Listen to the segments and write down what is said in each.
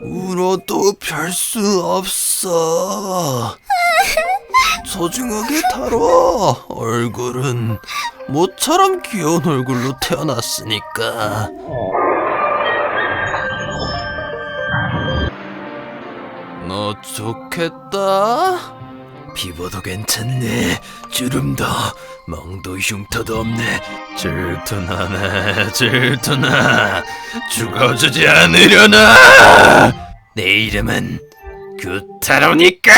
울어도 별 수 없어. 소중하게 다뤄. 얼굴은 모처럼 귀여운 얼굴로 태어났으니까. 너 좋겠다. 피부도 괜찮네. 주름도, 멍도 흉터도 없네. 질투나네, 질투나. 죽어주지 않으려나. 내 이름은 규타로니까.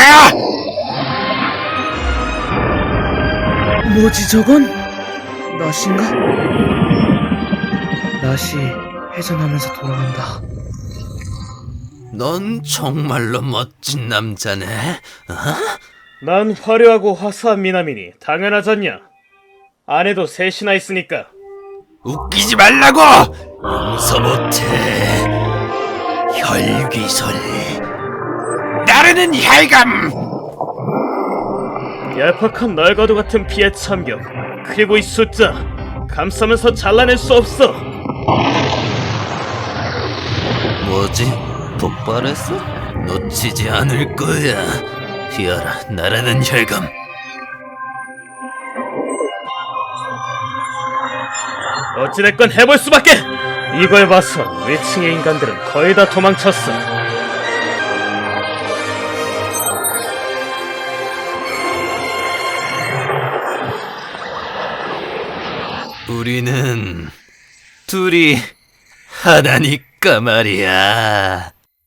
뭐지 저건? 낫인가? 낫이 회전하면서 돌아간다. 넌 정말로 멋진 남자네. 어? 난 화려하고 화사한 미남이니 당연하잖냐. 아내도 셋이나 있으니까. 웃기지 말라고! 용서 못해. 혈기설. 나르는 혈감! 얄팍한 널과도 같은 피의 참격. 그리고 이 숫자. 감싸면서 잘라낼 수 없어. 뭐지? 폭발했어? 놓치지 않을 거야. 휘어라, 나르는 혈감. 어찌됐건 해볼 수밖에! 이걸 봐서 위층의 인간들은 거의 다 도망쳤어. 우리는 둘이 하나니까 말이야.